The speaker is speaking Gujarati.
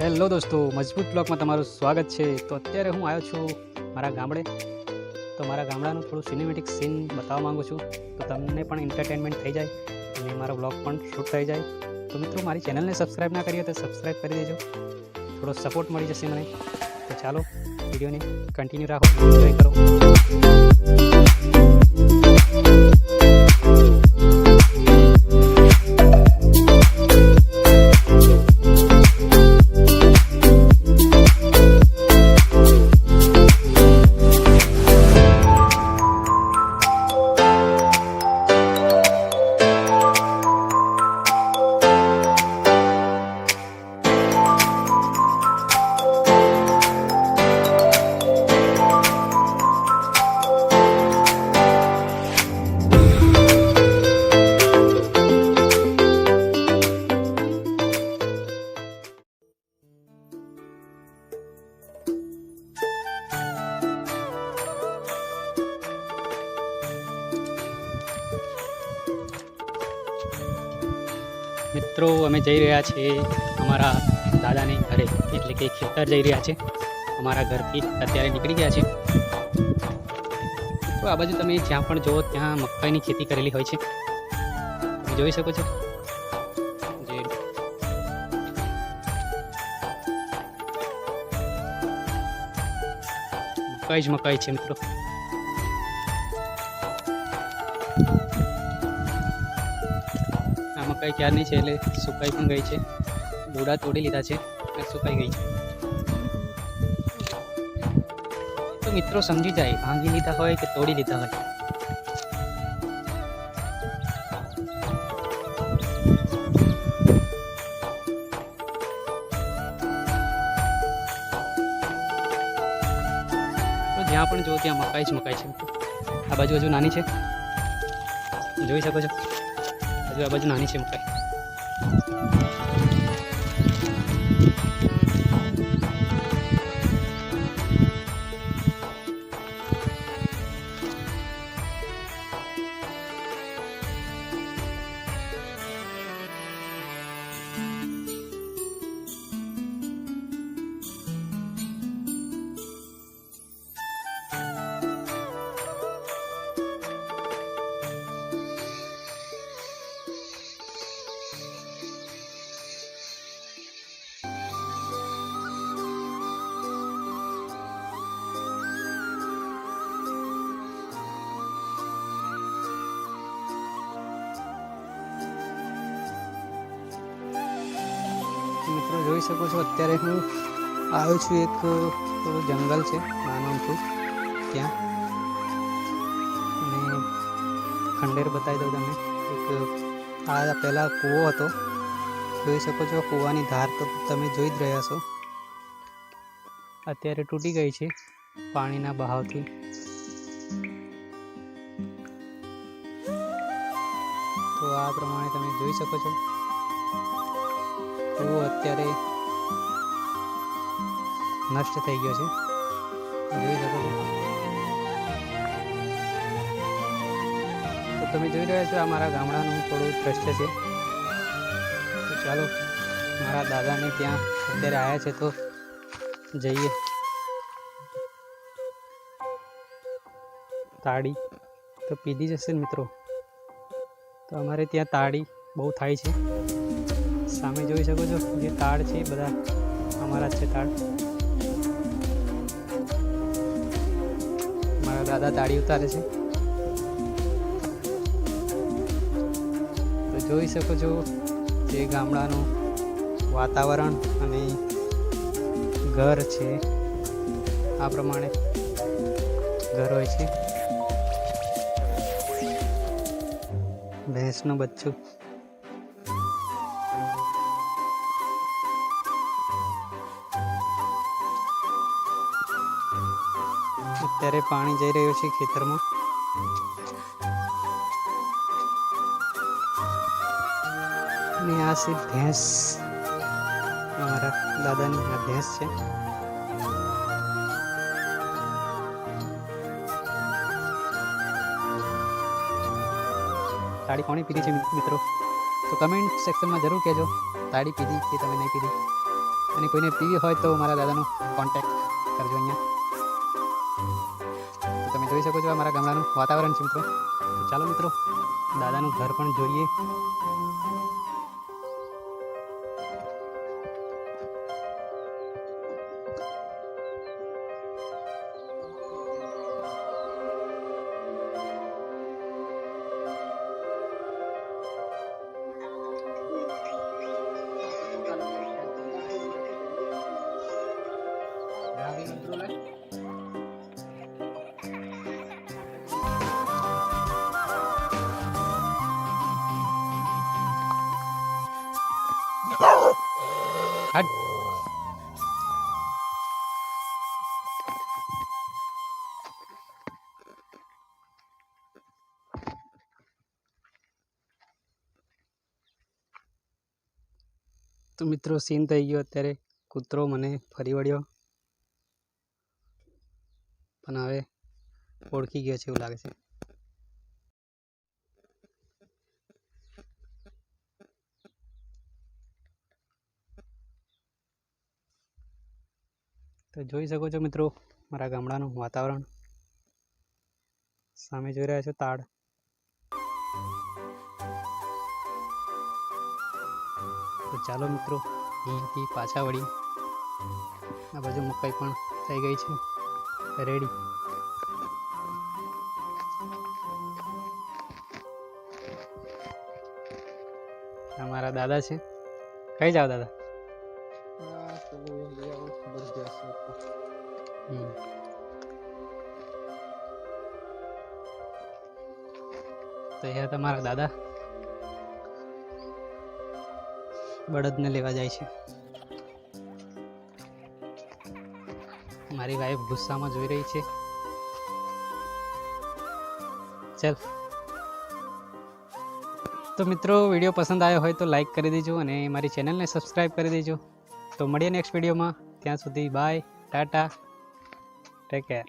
હેલો દોસ્તો, મજબૂત બ્લોગમાં તમારું સ્વાગત છે. તો અત્યારે હું આવ્યો છું મારા ગામડે. તો મારા ગામડાનું થોડું સિનેમેટિક સીન બતાવવા માગું છું. તો તમને પણ એન્ટરટેનમેન્ટ થઈ જાય અને મારો બ્લોગ પણ શૂટ થઈ જાય. તો મિત્રો, મારી ચેનલને સબસ્ક્રાઈબ ના કરી હોય તો સબસ્ક્રાઈબ કરી દેજો. થોડો સપોર્ટ મળી જશે મને. તો ચાલો, વિડીયોને કન્ટિન્યુ રાખો. એન્જોય કરો. મિત્રો, અમે જઈ રહ્યા છીએ અમારા દાદાને ઘરે. એટલે કે ખેતર જઈ રહ્યા છે અમારા ઘરથી અત્યારે નીકળી ગયા છે તો આ બાજુ તમે જ્યાં પણ જુઓ, ત્યાં મકાઈની ખેતી કરેલી હોય છે. જોઈ શકો છો. જે મકાઈ જ મકાઈ છે, મિત્રો. આ મકાઈ ક્યારની છે એટલે સુકાઈ પણ ગઈ છે. બુડા તોડી લીધા છે અને સુકાઈ ગઈ છે. તો મિત્રો સમજી જાય, ભાંગી લીધા હોય કે તોડી લીધા હોય. જ્યાં પણ જો ત્યાં મકાઈ જ મકાઈ છે. આ બાજુ હજુ નાની છે. જોઈ શકો છો. હજુ આ બાજુ નાની છે મકાઈ. મિત્રો જોઈ શકો છો, અત્યારે હું આવ્યો છું એક જંગલ છે નાનું ત્યાં. અને ખંડેર બતાવી દઉં તમને. એક આ પહેલાં કૂવો હતો. જોઈ શકો છો કૂવાની ધાર તો તમે જોઈ જ રહ્યા છો. અત્યારે તૂટી ગઈ છે, પાણીના બહાવથી. તો આ પ્રમાણે તમે જોઈ શકો છો. કૂવો અત્યારે નષ્ટ થઈ ગયો છે. જોઈ શકો છો. તો તમે જોઈ રહ્યા છો આ મારા ગામડાનું થોડું દ્રશ્ય છે. તો ચાલો, મારા દાદાને ત્યાં અત્યારે આવ્યા છે તો જઈએ. તાળી તો પીધી જશે મિત્રો? તો અમારે ત્યાં તાળી બહુ થાય છે. સામે જોઈ શકો છો જે તાળ છે બધા અમારા છે તાળ મારા દાદા તાળી ઉતારે છે. તો જોઈ શકો છો જે ગામડાનું વાતાવરણ અને ઘર છે, આ પ્રમાણે ઘર હોય છે. ભેંસનું બચ્ચું. અત્યારે પાણી જઈ રહ્યું છે ખેતરમાં. અને આ છે ભેંસ. અમારા દાદાની આ ભેંસ છે. તાળી કોણે પીધી છે મિત્રો? તો કમેન્ટ સેક્શનમાં જરૂર કહેજો. તાળી પીધી કે તમે નહીં પીધી? અને કોઈને પીવી હોય તો મારા દાદાનો કોન્ટેક્ટ કરજો અહીંયા. જોઈ શકો છો અમારા મારા ગામડાનું વાતાવરણ છે મિત્રો. ચાલો મિત્રો, દાદાનું ઘર પણ જોઈએ. હટ તો મિત્રો સીન થઈ ગયો અત્યારે. કૂતરો મને ફરી વળ્યો. પણ હવે ઓળખી ગયો છે એવું લાગે છે. તો જોઈ શકો છો મિત્રો, મારા ગામડાનું વાતાવરણ. સામે જોઈ રહ્યા છો તાડ. તો ચાલો મિત્રો અહીંયાથી પાછા વળી આ બાજુ મકાઈ પણ થઈ ગઈ છે. રેડી મારા દાદા છે. કઈ જાઓ દાદા? હમ. તો અહીંયા તમારા દાદા બળદને લેવા જાય છે મારી વાઈફ ગુસ્સામાં જોઈ રહી છે ચાલ તો મિત્રો વીડિયો પસંદ આવ્યો હોય તો લાઈક કરી દેજો અને મારી ચેનલને સબસ્ક્રાઈબ કરી દેજો તો મળીએ નેક્સ્ટ વિડીયોમાં ત્યાં સુધી બાય ટાટા ટેક કેર